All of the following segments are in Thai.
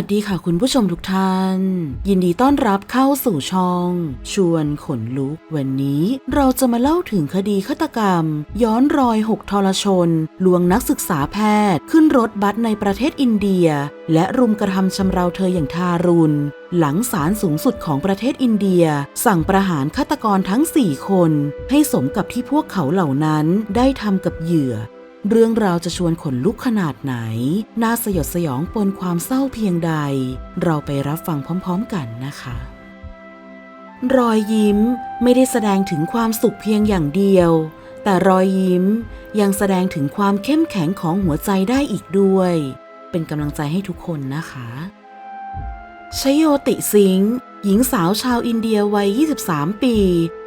สวัสดีค่ะคุณผู้ชมทุกท่าน ยินดีต้อนรับเข้าสู่ช่อง ชวนขนลุก วันนี้เราจะมาเล่าถึงคดีฆาตกรรม ย้อนรอยหกทรชน ลวงนักศึกษาแพทย์ ขึ้นรถบัสในประเทศอินเดีย และรุมกระทำชำเราเธออย่างทารุณ หลังศาลสูงสุดของประเทศอินเดีย สั่งประหารฆาตกรทั้ง 4 คน ให้สมกับที่พวกเขาเหล่านั้นได้ทำกับเหยื่อ เรื่องราวจะชวนขนลุกขนาดไหน น่าสยดสยองปนความเศร้าเพียงใด เราไปรับฟังพร้อมๆกันนะคะ รอยยิ้มไม่ได้แสดงถึงความสุขเพียงอย่างเดียว แต่รอยยิ้มยังแสดงถึงความเข้มแข็งของหัวใจได้อีกด้วย เป็นกำลังใจให้ทุกคนนะคะ ชโยติสิงห์หญิงสาวชาวอินเดียวัย 23 ปี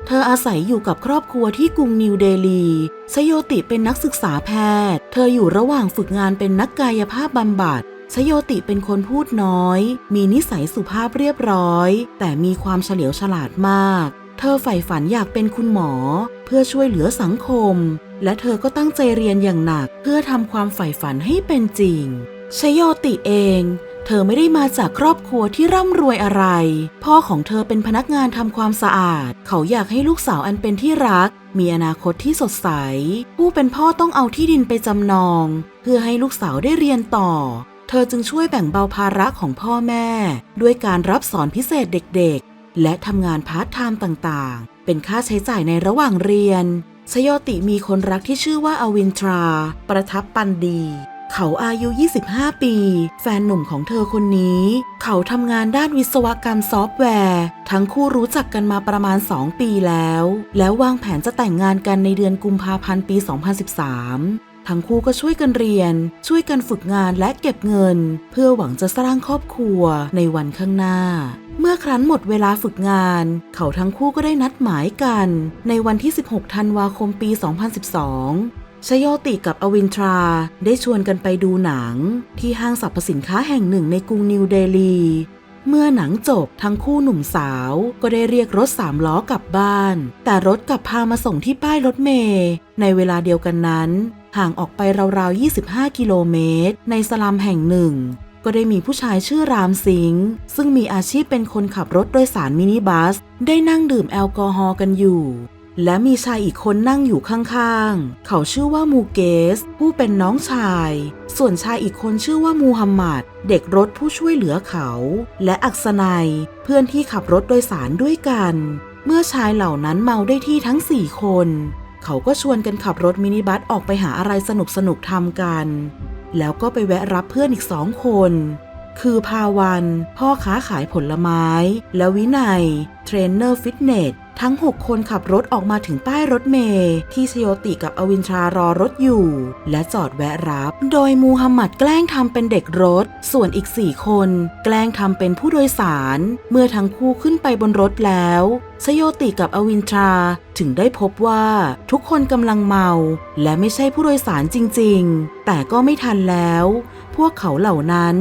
เธออาศัยอยู่กับครอบครัวที่กรุงนิวเดลีชโยติเป็นนักศึกษาแพทย์ เธออยู่ระหว่างฝึกงานเป็นนักกายภาพบำบัดชโยติเป็นคนพูดน้อย มีนิสัยสุภาพเรียบร้อย แต่มีความเฉลียวฉลาดมาก เธอใฝ่ฝันอยากเป็นคุณหมอ เพื่อช่วยเหลือสังคม และเธอก็ตั้งใจเรียนอย่างหนัก เพื่อทำความใฝ่ฝันให้เป็นจริงชโยติเอง เธอไม่ได้มาจากครอบครัวที่ร่ำรวยอะไร พ่อของเธอเป็นพนักงานทำความสะอาด เขาอยากให้ลูกสาวอันเป็นที่รัก มีอนาคตที่สดใส ผู้เป็นพ่อต้องเอาที่ดินไปจำนอง เพื่อให้ลูกสาวได้เรียนต่อ เธอจึงช่วยแบ่งเบาภาระของพ่อแม่ ด้วยการรับสอนพิเศษเด็กๆ และทำงานพาร์ทไทม์ต่างๆ เป็นค่าใช้จ่ายในระหว่างเรียนชโยติมีคนรักที่ชื่อว่าอวินทรา ประทับปันดี เขาอายุ 25 ปี แฟนหนุ่มของเธอคนนี้ เขาทำงานด้านวิศวกรรมซอฟต์แวร์ ทั้งคู่รู้จักกันมาประมาณ 2 ปีแล้ว แล้ววางแผนจะแต่งงานกันในเดือนกุมภาพันธ์ปี 2013ทั้งคู่ก็ช่วยกันเรียน ช่วยกันฝึกงานและเก็บเงิน เพื่อหวังจะสร้างครอบครัวในวันข้างหน้า เมื่อครั้นหมดเวลาฝึกงาน เขาทั้งคู่ก็ได้นัดหมายกัน ในวันที่ 16 ธันวาคมปี 2012 ชโยติกับอวินทราได้ชวนกันไปดูหนัง ที่ห้างสรรพสินค้าแห่งหนึ่งในกรุงนิวเดลี เมื่อหนังจบทั้งคู่หนุ่มสาวก็ได้เรียกรถสามล้อกลับบ้าน แต่รถกลับพามาส่งที่ป้ายรถเมล์ในเวลาเดียวกันนั้น ห่างออกไปราวๆ 25 กิโลเมตร ในสลัมแห่งหนึ่ง ก็ได้มีผู้ชายชื่อรามสิงห์ซึ่งมีอาชีพเป็นคนขับรถโดยสารมินิบัส ได้นั่งดื่มแอลกอฮอล์กันอยู่ และมีชายอีกคนนั่งอยู่ข้างๆ เขาชื่อว่ามูเกส ผู้เป็นน้องชาย ส่วนชายอีกคนชื่อว่ามูฮัมหมัด เด็กรถผู้ช่วยเหลือเขา และอักษนัย เพื่อนที่ขับรถโดยสารด้วยกัน เมื่อชายเหล่านั้นเมาได้ที่ทั้งสี่คน เขาก็ชวนกันขับรถมินิบัสออกไปหาอะไรสนุกสนุกทำกัน แล้วก็ไปแวะรับเพื่อนอีกสองคน คือพาวัน พ่อค้าขายผลไม้ และวินัย เทรนเนอร์ฟิตเนส ทั้ง 6 คนขับรถออกมาถึงป้ายรถเมล์ที่ชโยติกับอวินทรารอรถอยู่ และจอดแวะรับ โดยมูฮัมหมัดแกล้งทำเป็นเด็กรถ ส่วนอีก 4 คน แกล้งทำเป็นผู้โดยสาร เมื่อทั้งคู่ขึ้นไปบนรถแล้วชโยติกับอวินทราถึงได้พบว่าทุกคนกำลังเมา และไม่ใช่ผู้โดยสารจริง ๆ แต่ก็ไม่ทันแล้ว พวกเขาเหล่านั้น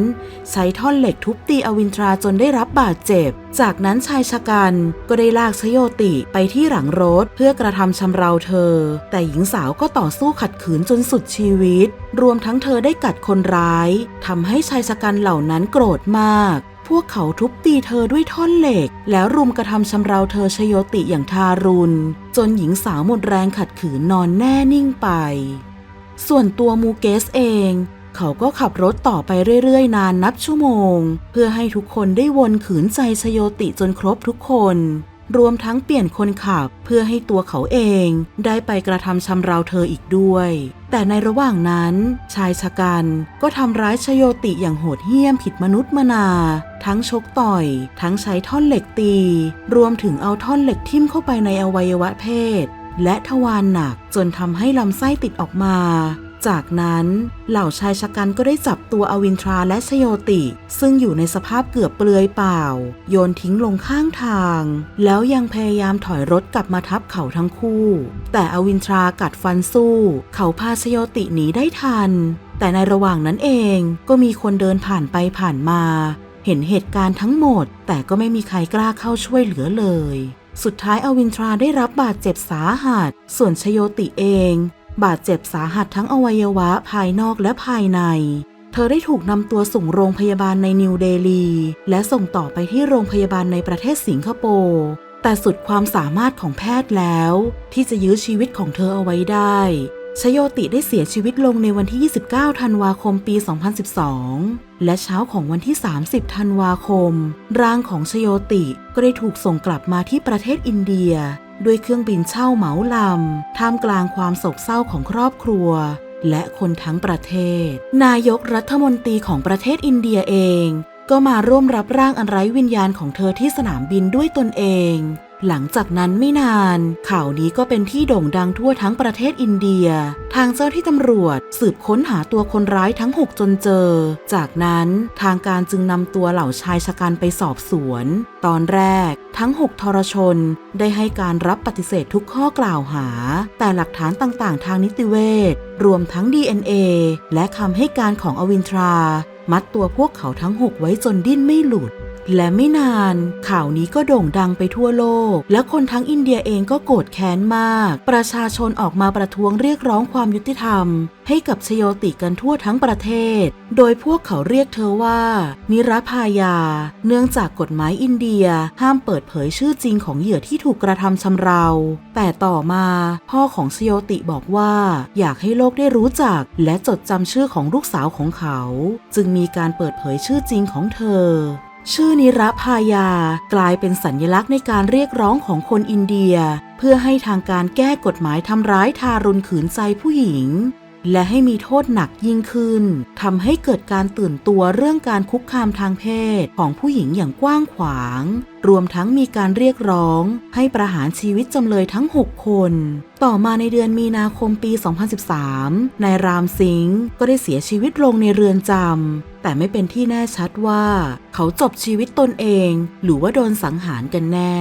ใช้ท่อนเหล็กทุบตีอวินทราจนได้รับบาดเจ็บ จากนั้นชายชะกันก็ได้ลากชโยติไปที่หลังรถเพื่อกระทำชำเราเธอ แต่หญิงสาวก็ต่อสู้ขัดขืนจนสุดชีวิต รวมทั้งเธอได้กัดคนร้ายทำให้ชายชะกันเหล่านั้นโกรธมากพวกเขาทุบตีเธอด้วยท่อนเหล็ก แล้วรุมกระทำชำเราเธอชโยติอย่างทารุณ จนหญิงสาวหมดแรงขัดขืนนอนแน่นิ่งไป ส่วนตัวมูเกสเอง เขาก็ขับรถต่อไปเรื่อยๆ นานนับชั่วโมง เพื่อให้ทุกคนได้วนขืนใจชโยติจนครบทุกคน รวมทั้งเปลี่ยนคนขับเพื่อให้ตัวเขาเอง ได้ไปกระทำชำเราเธออีกด้วย แต่ในระหว่างนั้น ชายชะกันก็ทำร้ายชโยติอย่างโหดเหี้ยมผิดมนุษย์มนา ทั้งชกต่อย ทั้งใช้ท่อนเหล็กตี รวมถึงเอาท่อนเหล็กทิ่มเข้าไปในอวัยวะเพศ และทวารหนักจนทำให้ลำไส้ติดออกมา จากนั้นเหล่าชายชะกันก็ได้จับตัวอวินทราและชโยติ ซึ่งอยู่ในสภาพเกือบเปลือยเปล่า โยนทิ้งลงข้างทาง แล้วยังพยายามถอยรถกลับมาทับเขาทั้งคู่ แต่อวินทรากัดฟันสู้ เขาพาชโยติหนีได้ทัน แต่ในระหว่างนั้นเองก็มีคนเดินผ่านไปผ่านมา เห็นเหตุการณ์ทั้งหมด แต่ก็ไม่มีใครกล้าเข้าช่วยเหลือเลย สุดท้ายอวินทราได้รับบาดเจ็บสาหัส ส่วนชโยติเอง บาดเจ็บสาหัสทั้งอวัยวะภายนอกและภายใน เธอได้ถูกนำตัวส่งโรงพยาบาลในนิวเดลี และส่งต่อไปที่โรงพยาบาลในประเทศสิงคโปร์แต่สุดความสามารถของแพทย์แล้ว ที่จะยื้อชีวิตของเธอเอาไว้ได้ชโยติได้เสียชีวิตลงในวันที่ 29 ธันวาคมปี 2012 และเช้าของวันที่ 30 ธันวาคม ร่างของชโยติก็ได้ถูกส่งกลับมาที่ประเทศอินเดีย ด้วยเครื่องบินเช่าเหมาลำ ท่ามกลางความโศกเศร้าของครอบครัว และคนทั้งประเทศ นายกรัฐมนตรีของประเทศอินเดียเอง ก็มาร่วมรับร่างอันไร้วิญญาณของเธอที่สนามบินด้วยตนเอง หลังจากนั้นไม่นาน ข่าวนี้ก็เป็นที่โด่งดังทั่วทั้งประเทศอินเดีย ทางเจ้าที่ตำรวจสืบค้นหาตัวคนร้ายทั้ง 6 จนเจอ จากนั้นทางการจึงนำตัวเหล่าชายชะกันไปสอบสวน ตอนแรกทั้ง 6 ทรชน ได้ให้การรับปฏิเสธทุกข้อกล่าวหา แต่หลักฐานต่างๆ ทางนิติเวชรวมทั้ง DNA และคำให้การของอวินทรา มัดตัวพวกเขาทั้ง 6 ไว้จนดิ้นไม่หลุด และไม่นานข่าวนี้ก็โด่งดังไปทั่วโลก และคนทั้งอินเดียเองก็โกรธแค้นมาก ประชาชนออกมาประท้วงเรียกร้องความยุติธรรม ให้กับชโยติกันทั่วทั้งประเทศ โดยพวกเขาเรียกเธอว่า นิรพายา เนื่องจากกฎหมายอินเดียห้ามเปิดเผยชื่อจริงของเหยื่อที่ถูกกระทำชำเรา แต่ต่อมา พ่อของชโยติบอกว่าอยากให้โลกได้รู้จัก และจดจำชื่อของลูกสาวของเขา จึงมีการเปิดเผยชื่อจริงของเธอ ชื่อนิรพายากลายเป็นสัญลักษณ์ในการเรียกร้องของคนอินเดีย เพื่อให้ทางการแก้กฎหมายทำร้ายทารุณขืนใจผู้หญิง และให้มีโทษหนักยิ่งขึ้นทำให้เกิดการตื่นตัวเรื่องการคุกคามทางเพศของผู้หญิงอย่างกว้างขวาง รวมทั้งมีการเรียกร้อง ให้ประหารชีวิตจำเลยทั้ง 6 คน ต่อมาในเดือนมีนาคมปี 2013 นายรามซิงห์ก็ได้เสียชีวิตลงในเรือนจำ แต่ไม่เป็นที่แน่ชัดว่าเขาจบชีวิตตนเอง หรือว่าโดนสังหารกันแน่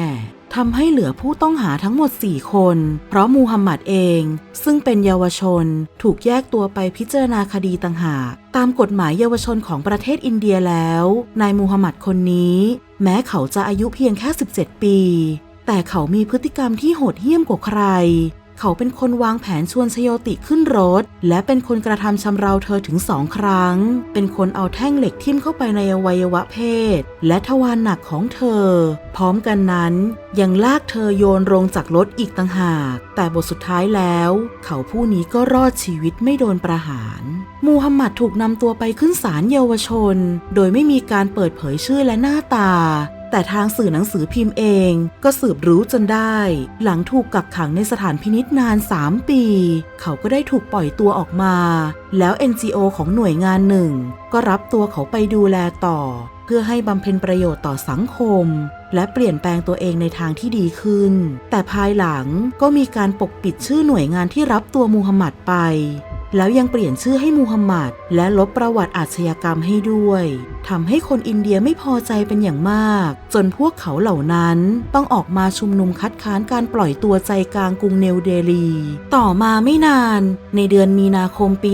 ทำให้เหลือผู้ต้องหาทั้งหมด 4 คน เพราะมูฮัมหมัดเอง ซึ่งเป็นเยาวชนถูกแยกตัวไปพิจารณาคดีต่างหาก ตามกฎหมายเยาวชนของประเทศอินเดียแล้ว นายมูฮัมหมัดคนนี้ แม้เขาจะอายุเพียงแค่ 17 ปี แต่เขามีพฤติกรรมที่โหดเหี้ยมกว่าใคร เขาเป็นคนวางแผนชวนชโยติขึ้นรถ และเป็นคนกระทำชำเราเธอถึงสองครั้ง เป็นคนเอาแท่งเหล็กทิ่มเข้าไปในอวัยวะเพศ และทวารหนักของเธอ พร้อมกันนั้น ยังลากเธอโยนลงจากรถอีกต่างหาก แต่บทสุดท้ายแล้ว เขาผู้นี้ก็รอดชีวิตไม่โดนประหารมูฮัมหมัดถูกนำตัวไปขึ้นศาลเยาวชน โดยไม่มีการเปิดเผยชื่อและหน้าตา แต่ทางสื่อหนังสือพิมพ์เองก็สืบรู้จนได้ หลังถูกกักขังในสถานพินิษนาน 3 ปี เขาก็ได้ถูกปล่อยตัวออกมา แล้ว NGO ของหน่วยงานหนึ่ง ก็รับตัวเขาไปดูแลต่อ เพื่อให้บำเพ็ญประโยชน์ต่อสังคม และเปลี่ยนแปลงตัวเองในทางที่ดีขึ้น แต่ภายหลังก็มีการปกปิดชื่อหน่วยงานที่รับตัวมูฮัมหมัดไป แล้วยังเปลี่ยนชื่อให้มูฮัมหมัดและลบประวัติอาชญากรรมให้ด้วยทำให้คนอินเดียไม่พอใจเป็นอย่างมาก จนพวกเขาเหล่านั้นต้องออกมาชุมนุมคัดค้านการปล่อยตัวใจกลางกรุงเนวเดลี ต่อมาไม่นาน ในเดือนมีนาคมปี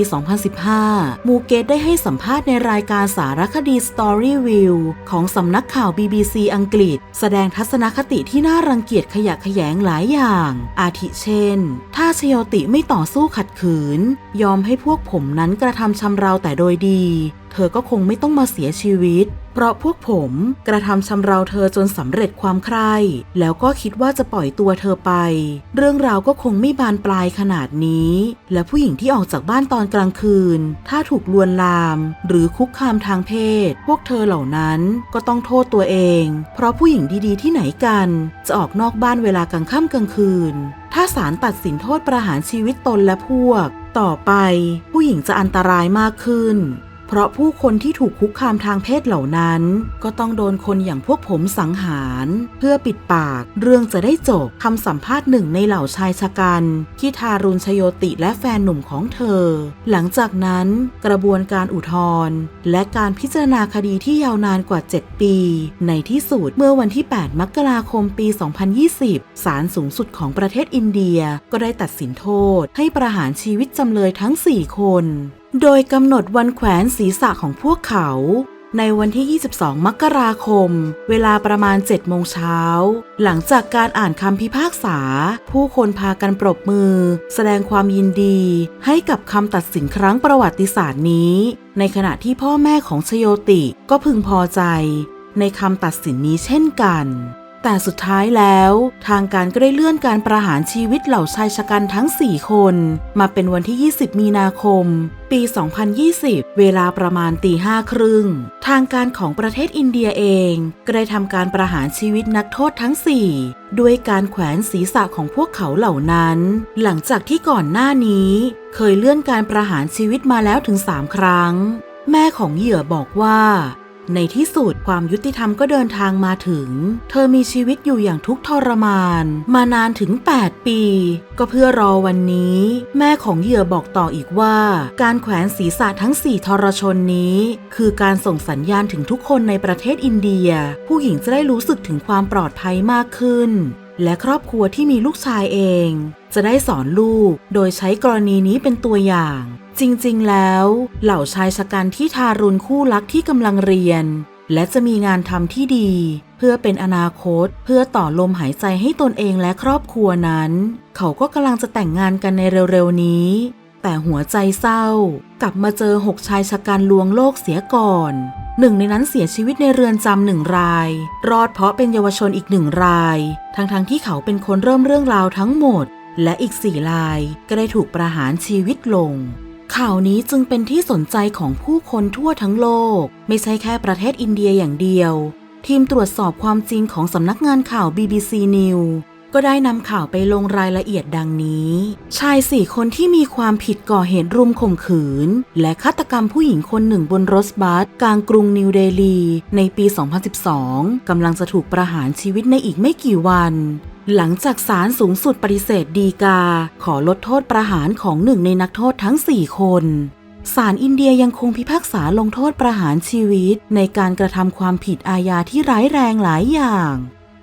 2015 มูเกตได้ให้สัมภาษณ์ในรายการสารคดี Story View ของสำนักข่าว BBC อังกฤษ แสดงทัศนคติที่น่ารังเกียจขยะแขยงหลายอย่าง อาทิเช่น ถ้าชโยติไม่ต่อสู้ขัดขืน ยอมให้พวกผมนั้นกระทำชำเราแต่โดยดี เธอก็คงไม่ต้องมาเสียชีวิต เพราะพวกผมกระทำชำเราเธอจนสำเร็จความใคร่แล้วก็คิดว่าจะปล่อยตัวเธอไป เรื่องราวก็คงไม่บานปลายขนาดนี้ และผู้หญิงที่ออกจากบ้านตอนกลางคืน ถ้าถูกลวนลาม หรือคุกคามทางเพศ พวกเธอเหล่านั้นก็ต้องโทษตัวเอง เพราะผู้หญิงดีๆ ที่ไหนกัน จะออกนอกบ้านเวลากลางค่ำกลางคืน ถ้าศาลตัดสินโทษประหารชีวิตตนและพวก ต่อไปผู้หญิงจะอันตรายมากขึ้น เพราะผู้คนที่ถูกคุกคามทางเพศเหล่านั้น ก็ต้องโดนคนอย่างพวกผมสังหาร เพื่อปิดปาก เรื่องจะได้จบคำสัมภาษณ์หนึ่งในเหล่าชายชะกัน ที่ทารุณชโยติและแฟนหนุ่มของเธอ หลังจากนั้นกระบวนการอุทธรณ์และการพิจารณาคดีที่ยาวนานกว่า 7 ปี ในที่สุดเมื่อวันที่ 8 มกราคมปี 2020 ศาลสูงสุดของประเทศอินเดียก็ได้ตัดสินโทษให้ประหารชีวิตจำเลยทั้ง 4 คน โดยกำหนดวันแขวนศีรษะของพวกเขา ในวันที่ 22 มกราคม เวลาประมาณ 7 โมงเช้า หลังจากการอ่านคำพิพากษา ผู้คนพากันปรบมือ แสดงความยินดี ให้กับคำตัดสินครั้งประวัติศาสตร์นี้ ในขณะที่พ่อแม่ของชโยติก็พึงพอใจ ในคำตัดสินนี้เช่นกัน แต่สุดท้ายแล้ว ทางการก็ได้เลื่อนการประหารชีวิตเหล่าชายชะกันทั้ง 4 คน มาเป็นวันที่ 20 มีนาคม ปี 2020 เวลาประมาณตีห้าครึ่ง ทางการของประเทศอินเดียเองก็ได้ทำการประหารชีวิตนักโทษทั้ง 4 ด้วยการแขวนศีรษะของพวกเขาเหล่านั้น หลังจากที่ก่อนหน้านี้ เคยเลื่อนการประหารชีวิตมาแล้วถึง 3 ครั้ง แม่ของเหยื่อบอกว่า ในที่สุดความยุติธรรมก็เดินทางมาถึง เธอมีชีวิตอยู่อย่างทุกข์ทรมาน มานานถึง 8 ปี ก็เพื่อรอวันนี้ แม่ของเหยื่อบอกต่ออีกว่า การแขวนศีรษะทั้ง 4 ทรชนนี้ คือการส่งสัญญาณถึงทุกคนในประเทศอินเดีย ผู้หญิงจะได้รู้สึกถึงความปลอดภัยมากขึ้น และครอบครัวที่มีลูกชายเอง จะได้สอนลูก โดยใช้กรณีนี้เป็นตัวอย่าง จริงๆ แล้วเหล่าชายชะกันที่ทารุณคู่รักที่กำลังเรียน และจะมีงานทำที่ดี เพื่อเป็นอนาคตเพื่อต่อลมหายใจให้ตนเองและครอบครัวนั้น เขาก็กำลังจะแต่งงานกันในเร็วๆ นี้ แต่หัวใจเศร้า กลับมาเจอหกชายชะกันลวงโลกเสียก่อน หนึ่งในนั้นเสียชีวิตในเรือนจำหนึ่งราย รอดเพราะเป็นเยาวชนอีกหนึ่งราย ทั้งๆทที่เขาเป็นคนเริ่มเรื่องราวทั้งหมด และอีกสี่รายก็ได้ถูกประหารชีวิตลง ข่าวนี้จึงเป็นที่สนใจของผู้คนทั่วทั้งโลก ไม่ใช่แค่ประเทศอินเดียอย่างเดียว ทีมตรวจสอบความจริงของสำนักงานข่าว BBC News ก็ได้นำข่าวไปลงรายละเอียดดังนี้ ชายสี่คนที่มีความผิดก่อเหตุรุมข่มขืน และฆาตกรรมผู้หญิงคนหนึ่งบนรถบัสกลางกรุงนิวเดลี ในปี 2012 กำลังจะถูกประหารชีวิตในอีกไม่กี่วัน หลังจากศาลสูงสุดปฏิเสธดีกา ขอลดโทษประหารของหนึ่งในนักโทษทั้ง 4 คนศาลอินเดียยังคงพิพากษาลงโทษประหารชีวิต ในการกระทำความผิดอาญาที่ร้ายแรงหลายอย่าง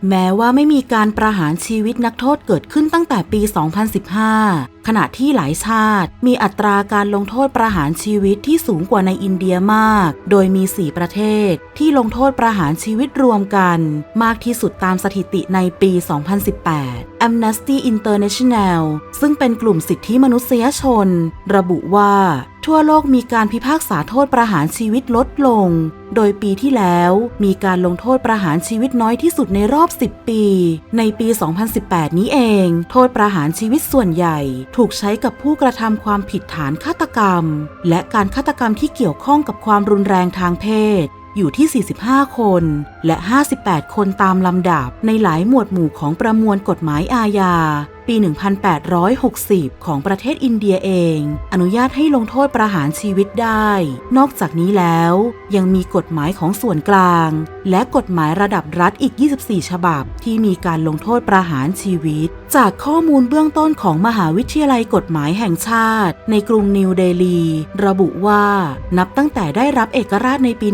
แม้ว่าไม่มีการประหารชีวิตนักโทษเกิดขึ้นตั้งแต่ปี 2015 ขณะที่หลายชาติมีอัตราการลงโทษประหารชีวิตที่สูงกว่าในอินเดียมาก โดยมี 4 ประเทศ ที่ลงโทษประหารชีวิตรวมกัน มากที่สุดตามสถิติในปี 2018 Amnesty International ซึ่งเป็นกลุ่มสิทธิมนุษยชน ระบุว่าทั่วโลกมีการพิพากษาโทษประหารชีวิตลดลง โดยปีที่แล้วมีการลงโทษประหารชีวิตน้อยที่สุดในรอบ 10 ปี ในปี 2018 นี้เอง โทษประหารชีวิตส่วนใหญ่ถูกใช้กับผู้กระทำความผิดฐานฆาตกรรม และการฆาตกรรมที่เกี่ยวข้องกับความรุนแรงทางเพศ อยู่ที่ 45 คน และ 58 คนตามลำดับในหลายหมวดหมู่ของประมวลกฎหมายอาญา ปี 1860 ของประเทศอินเดียเอง อนุญาตให้ลงโทษประหารชีวิตได้ นอกจากนี้แล้วยังมีกฎหมายของส่วนกลาง และกฎหมายระดับรัฐอีก 24 ฉบับ ที่มีการลงโทษประหารชีวิต จากข้อมูลเบื้องต้นของมหาวิทยาลัยกฎหมายแห่งชาติ ในกรุงนิวเดลี ระบุว่านับตั้งแต่ได้รับเอกราชในปี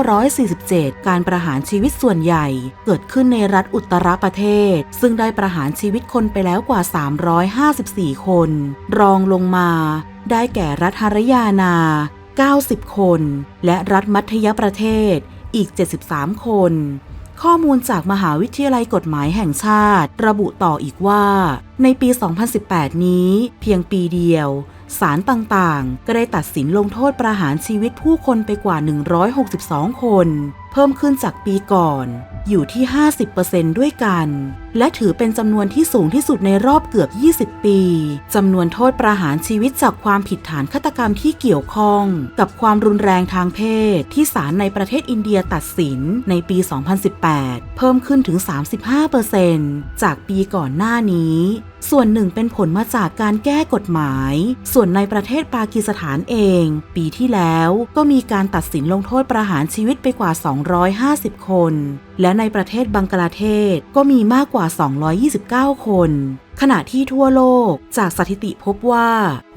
1947 การประหารชีวิตส่วนใหญ่ เกิดขึ้นในรัฐอุตตรประเทศ ซึ่งได้ประหารชีวิตคนไปแล้วกว่า 354 คน รองลงมา ได้แก่รัฐฮารยานา 90 คน และรัฐมัธยประเทศอีก 73 คน ข้อมูลจากมหาวิทยาลัยกฎหมายแห่งชาติ ระบุต่ออีกว่า ในปี 2018 นี้ เพียงปีเดียวศาลต่างๆ ก็ได้ตัดสินลงโทษประหารชีวิตผู้คนไปกว่า 162 คน เพิ่มขึ้นจากปีก่อน อยู่ที่ 50%ด้วยกันและถือเป็นจำนวนที่สูงที่สุดในรอบเกือบ 20 ปีจำนวนโทษประหารชีวิตจากความผิดฐานฆาตกรรมที่เกี่ยวข้อง กับความรุนแรงทางเพศ ที่ศาลในประเทศอินเดียตัดสินในปี 2018 เพิ่มขึ้นถึง 35%จากปีก่อนหน้านี้ ส่วนหนึ่งเป็นผลมาจากการแก้กฎหมาย ส่วนในประเทศปากีสถานเอง ปีที่แล้วก็มีการตัดสินลงโทษประหารชีวิตไปกว่า 250 คน และในประเทศบังกลาเทศก็มีมากกว่าว่า 229 คน ขณะที่ทั่วโลกจากสถิติพบว่า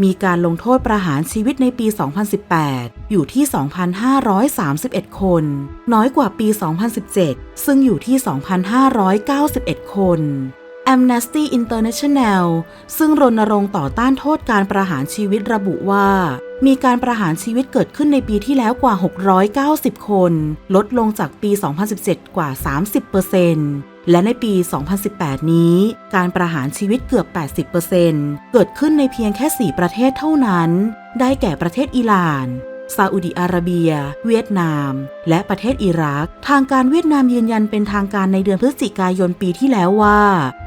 มีการลงโทษประหารชีวิตในปี 2018 อยู่ที่ 2,531 คน น้อยกว่าปี 2017 ซึ่งอยู่ที่ 2,591 คน Amnesty International ซึ่งรณรงค์ต่อต้านโทษการประหารชีวิตระบุว่า มีการประหารชีวิตเกิดขึ้นในปีที่แล้วกว่า 690 คน ลดลงจากปี 2017 กว่า 30%และในปี 2018 นี้ การประหารชีวิตเกือบ 80%เกิดขึ้นในเพียงแค่ 4 ประเทศเท่านั้น ได้แก่ประเทศอิหร่าน ซาอุดิอาระเบีย เวียดนาม และประเทศอิรัก ทางการเวียดนามยืนยันเป็นทางการในเดือนพฤศจิกายนปีที่แล้วว่า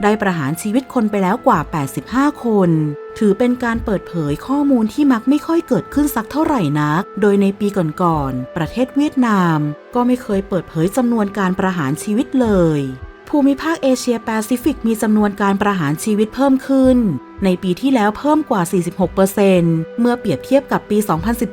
ได้ประหารชีวิตคนไปแล้วกว่า 85 คน ถือเป็นการเปิดเผยข้อมูลที่มักไม่ค่อยเกิดขึ้นสักเท่าไหร่นัก โดยในปีก่อนๆประเทศเวียดนาม ก็ไม่เคยเปิดเผยจำนวนการประหารชีวิตเลย ภูมิภาคเอเชียแปซิฟิกมีจำนวนการประหารชีวิตเพิ่มขึ้นในปีที่แล้วเพิ่มกว่า 46%เมื่อเปรียบเทียบกับปี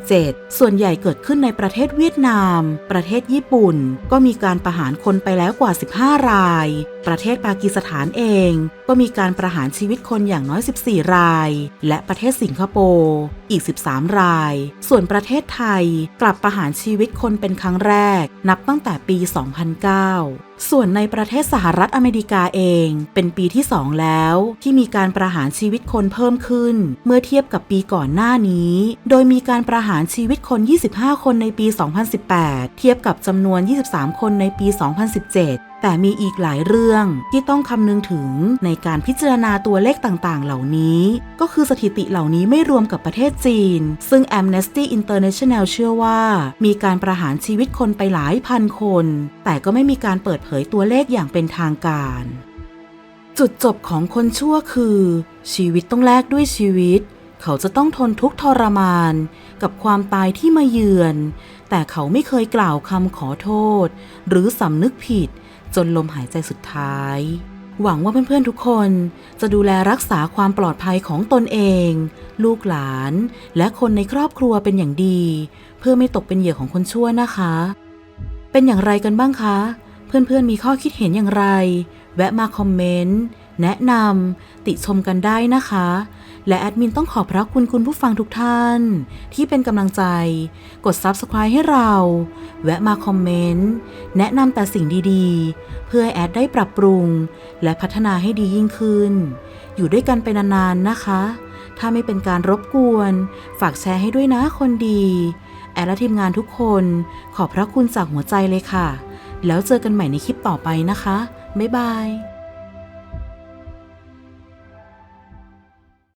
2017 ส่วนใหญ่เกิดขึ้นในประเทศเวียดนาม ประเทศญี่ปุ่น ก็มีการประหารคนไปแล้วกว่า 15 ราย ประเทศปากีสถานเอง ก็มีการประหารชีวิตคนอย่างน้อย 14 ราย และประเทศสิงคโปร์อีก 13 ราย ส่วนประเทศไทยกลับประหารชีวิตคนเป็นครั้งแรก นับตั้งแต่ปี 2009ส่วนในประเทศสหรัฐอเมริกาเอง เป็นปีที่ 2 แล้ว ที่มีการประหารชีวิตคนเพิ่มขึ้น เมื่อเทียบกับปีก่อนหน้านี้ โดยมีการประหารชีวิตคน 25 คนในปี 2018 เทียบกับจำนวน 23 คนในปี 2017แต่มีอีกหลายเรื่องที่ต้องคำนึงถึงในการพิจารณาตัวเลขต่างๆ เหล่านี้ ก็คือสถิติเหล่านี้ไม่รวมกับประเทศจีน ซึ่ง Amnesty International เชื่อว่า มีการประหารชีวิตคนไปหลายพันคน แต่ก็ไม่มีการเปิดเผยตัวเลขอย่างเป็นทางการ จุดจบของคนชั่วคือ ชีวิตต้องแลกด้วยชีวิต เขาจะต้องทนทุกข์ทรมาน กับความตายที่มาเยือน แต่เขาไม่เคยกล่าวคำขอโทษ หรือสำนึกผิด จนลมหายใจสุดท้าย หวังว่าเพื่อนๆทุกคนจะดูแลรักษาความปลอดภัยของตนเอง ลูกหลาน และคนในครอบครัวเป็นอย่างดี เพื่อไม่ตกเป็นเหยื่อของคนชั่วนะคะ เป็นอย่างไรกันบ้างคะ เพื่อนๆมีข้อคิดเห็นอย่างไร แวะมาคอมเมนต์ แนะนำติชมกันได้นะคะ และแอดมินต้องขอบพระคุณคุณผู้ฟังทุกท่าน ที่เป็นกำลังใจ กด Subscribe ให้เรา แวะมาคอมเมนต์ แนะนำแต่สิ่งดีๆ เพื่อให้แอดได้ปรับปรุง และพัฒนาให้ดียิ่งขึ้น อยู่ด้วยกันไปนานๆนะคะ ถ้าไม่เป็นการรบกวน ฝากแชร์ให้ด้วยนะคนดีแอดและทีมงานทุกคน ขอบพระคุณจากหัวใจเลยค่ะ แล้วเจอกันใหม่ในคลิปต่อไปนะคะ บ๊ายบาย